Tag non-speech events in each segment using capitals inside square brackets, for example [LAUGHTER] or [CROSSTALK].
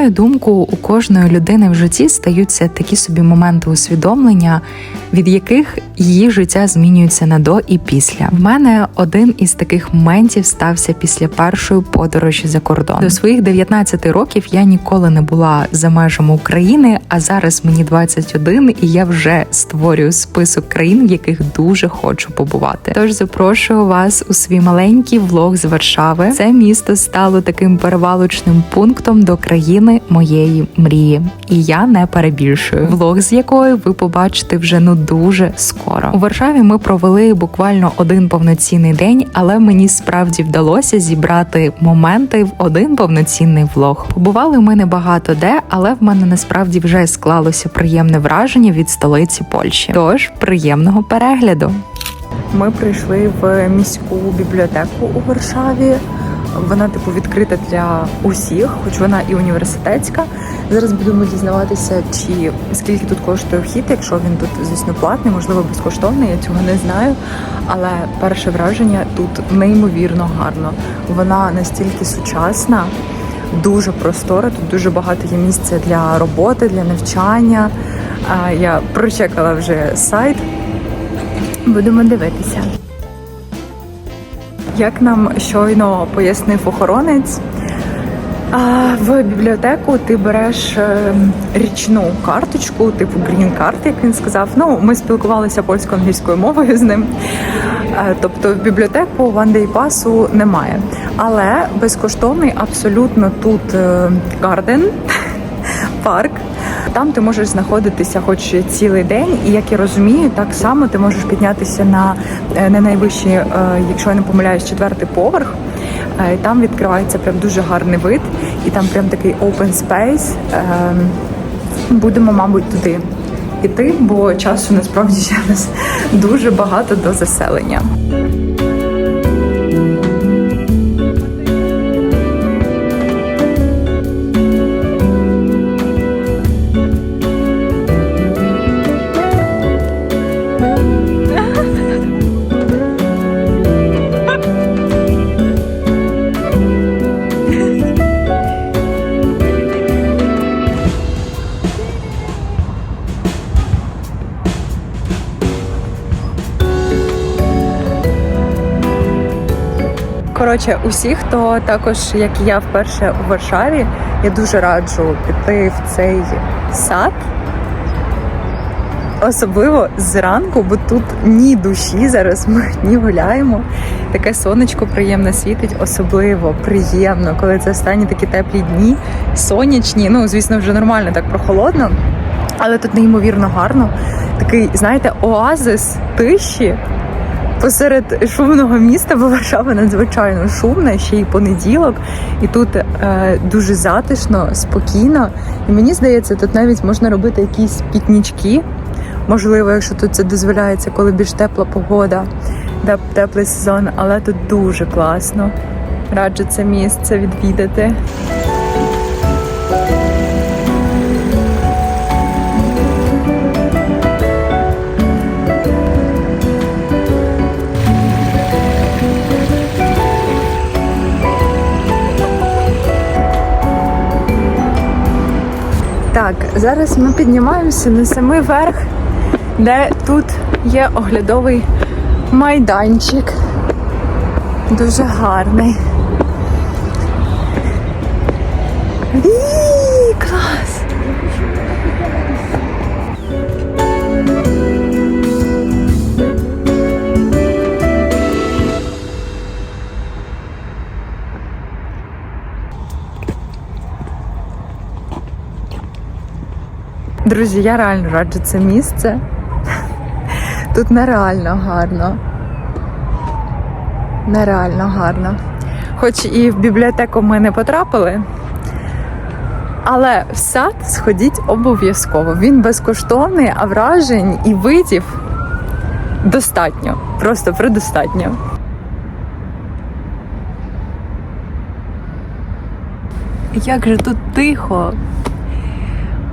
мою думку, у кожної людини в житті стаються такі собі моменти усвідомлення, від яких її життя змінюється на до і після. В мене один із таких моментів стався після першої подорожі за кордон. До своїх 19 років я ніколи не була за межами України, а зараз мені 21, і я вже створюю список країн, в яких дуже хочу побувати. Тож запрошую вас у свій маленький влог з Варшави. Це місто стало таким перевалочним пунктом до країни моєї мрії, і я не перебільшую. Влог з якої ви побачите вже ну дуже скоро. У Варшаві ми провели буквально один повноцінний день, але мені справді вдалося зібрати моменти в один повноцінний влог. Побували ми не багато де, але в мене насправді вже склалося приємне враження від столиці Польщі. Тож приємного перегляду. Ми прийшли в міську бібліотеку у Варшаві. Вона типу відкрита для усіх, хоч вона і університетська. Зараз будемо дізнаватися, чи скільки тут коштує вхід, якщо він тут, звісно, платний, можливо, безкоштовний, я цього не знаю. Але перше враження тут неймовірно гарно. Вона настільки сучасна, дуже простора. Тут дуже багато є місця для роботи, для навчання. Я прочекала вже сайт. Будемо дивитися. Як нам щойно пояснив охоронець, в бібліотеку ти береш е, річну карточку, типу грін-карт, як він сказав. Ну, ми спілкувалися польсько-англійською мовою з ним. Е, Тобто в бібліотеку One Day пасу немає. Але безкоштовний абсолютно тут гарден, [LAUGHS] парк. Там ти можеш знаходитися хоч цілий день, і як я розумію, так само ти можеш піднятися на не найвищий, е, якщо я не помиляюсь, четвертий поверх. Е, Там відкривається прям дуже гарний вид, і там прям такий open space. Е, Будемо, мабуть, туди іти, бо часу насправді [LAUGHS] ще нас дуже багато до заселення. Коротше, усі, хто також, як і я, вперше у Варшаві, я дуже раджу піти в цей сад. Особливо зранку, бо тут ні душі зараз ми [LAUGHS] ні гуляємо. Таке сонечко приємне світить, особливо приємно, коли це останні такі теплі дні, сонячні. Ну, звісно, вже нормально, так прохолодно, але тут неймовірно гарно. Такий, знаєте, оазис тиші посеред шумного міста, бо Варшава надзвичайно шумна, ще й понеділок, і тут е, дуже затишно, спокійно. І мені здається, тут навіть можна робити якісь пікнічки. Можливо, якщо тут це дозволяється, коли більш тепла погода, теп- теплий сезон, але тут дуже класно. Раджу це місце відвідати. Так, зараз ми піднімаємося на самий верх, де тут є оглядовий майданчик. Дуже гарний. Друзі, я реально раджу це місце. Тут нереально гарно. Нереально гарно. Хоч і в бібліотеку ми не потрапили, але в сад сходіть обов'язково. Він безкоштовний, а вражень і видів достатньо. Просто предостатньо. Як же тут тихо.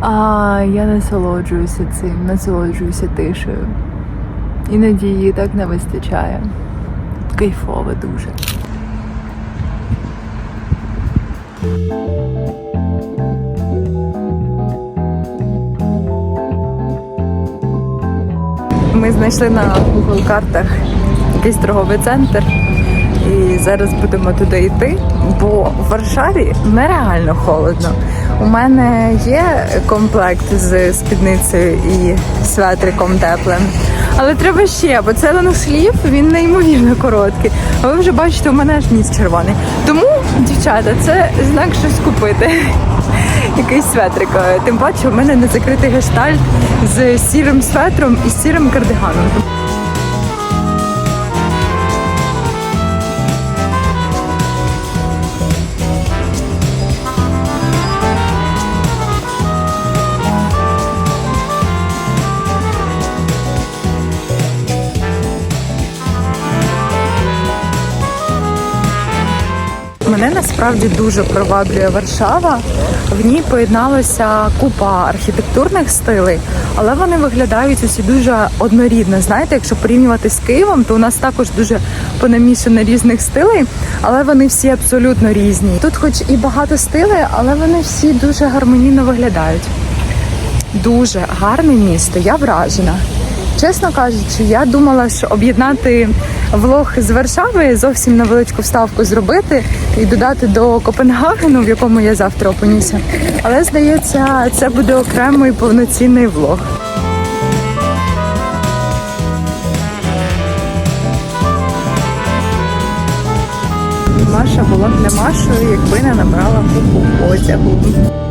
А я насолоджуюся цим, насолоджуюся тишею. Іноді її так не вистачає. Кайфово дуже. Ми знайшли на Google картах якийсь торговий центр. І зараз будемо туди йти, бо в Варшаві нереально холодно. У мене є комплект з спідницею і светриком теплим. Але треба ще, бо це лонгслів, він неймовірно короткий. А ви вже бачите, у мене аж ніс червоний. Тому, дівчата, це знак щось купити. [LAUGHS] Якийсь светрик. Тим паче, у мене не закритий гештальт з сірим светром і сірим кардиганом. Мене насправді дуже приваблює Варшава. В ній поєдналося купа архітектурних стилей, але вони виглядають усі дуже однорідно. Знаєте, якщо порівнювати з Києвом, то у нас також дуже понамішано різних стилей, але вони всі абсолютно різні. Тут, хоч і багато стилей, але вони всі дуже гармонійно виглядають. Дуже гарне місто, я вражена. Чесно кажучи, я думала, що об'єднати влог з Варшави, зовсім невеличку вставку зробити і додати до Копенгагену, в якому я завтра опинюся. Але здається, це буде окремий повноцінний влог. Маша була б для Машою, якби не набрала купу одягу.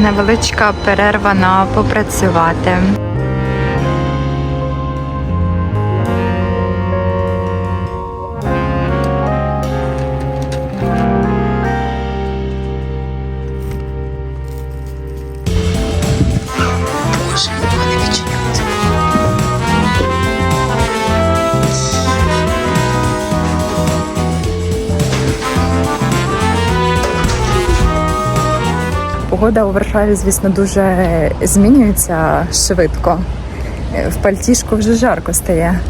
Невеличка перерва на попрацювати. Погода у Варшаві, звісно, дуже змінюється швидко. В пальтішку вже жарко стає.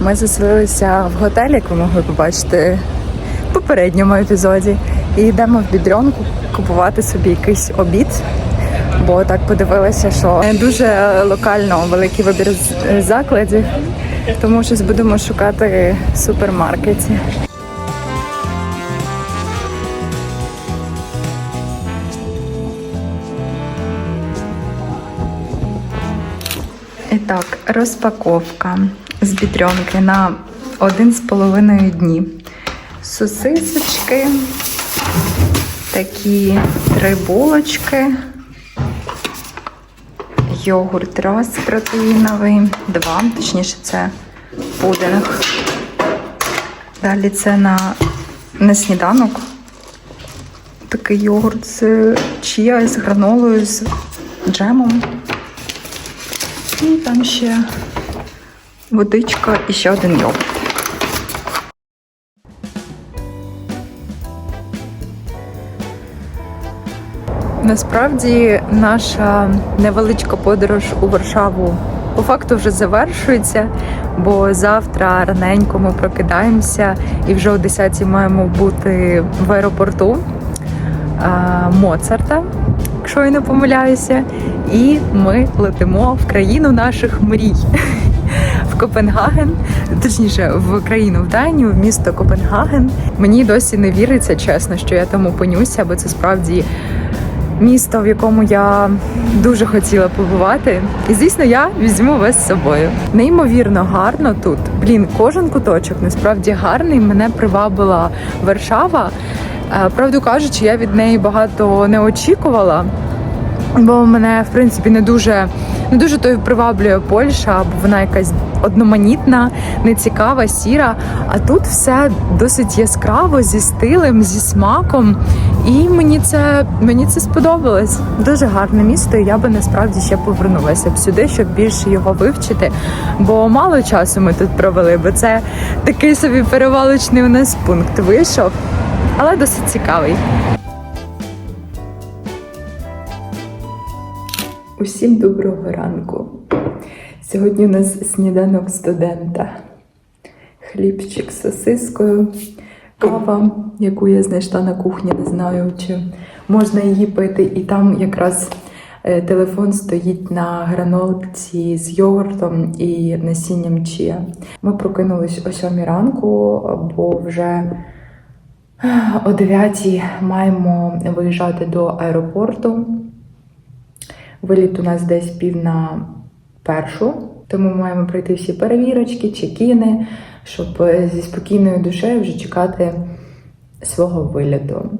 Ми заселилися в готель, як ви могли побачити в попередньому епізоді, і йдемо в бідрьонку купувати собі якийсь обід. Бо так подивилися, що дуже локально великий вибір закладів, тому щось будемо шукати в супермаркеті. Так, розпаковка з бідрьонки на один з половиною дні. Сосисочки, такі три булочки, йогурт раз протеїновий, два, точніше, це пудинг. Далі це на, на сніданок. Такий йогурт з чия, з гранолою, з джемом. І там ще водичка і ще один йогурт. Насправді наша невеличка подорож у Варшаву по факту вже завершується, бо завтра раненько ми прокидаємося і вже о 10 маємо бути в аеропорту Моцарта, якщо я не помиляюся, і ми летимо в країну наших мрій. В Копенгаген, точніше, в країну в Данію, в місто Копенгаген. Мені досі не віриться, чесно, що я там опинюся, бо це справді місто, в якому я дуже хотіла побувати. І звісно, я візьму вас з собою. Неймовірно гарно тут. Блін, кожен куточок насправді гарний. Мене привабила Варшава. Е, Правду кажучи, я від неї багато не очікувала. Бо мене в принципі не дуже не дуже то приваблює Польща, бо вона якась одноманітна, нецікава, сіра. А тут все досить яскраво, зі стилем, зі смаком. І мені це мені це сподобалось. Дуже гарне місто. і Я би насправді ще повернулася б сюди, щоб більше його вивчити. Бо мало часу ми тут провели, бо це такий собі перевалочний у нас пункт вийшов, але досить цікавий. Усім доброго ранку. Сьогодні у нас сніданок студента. Хлібчик з сосискою, кава, яку я знайшла на кухні, не знаю, чи можна її пити. І там якраз Е, Телефон стоїть на гранолці з йогуртом і насінням чия. Ми прокинулись о 7 ранку, бо вже о 9 маємо виїжджати до аеропорту. Виліт у нас десь пів на першу, тому ми маємо пройти всі перевірочки, чекіни, щоб зі спокійною душею вже чекати свого виліту.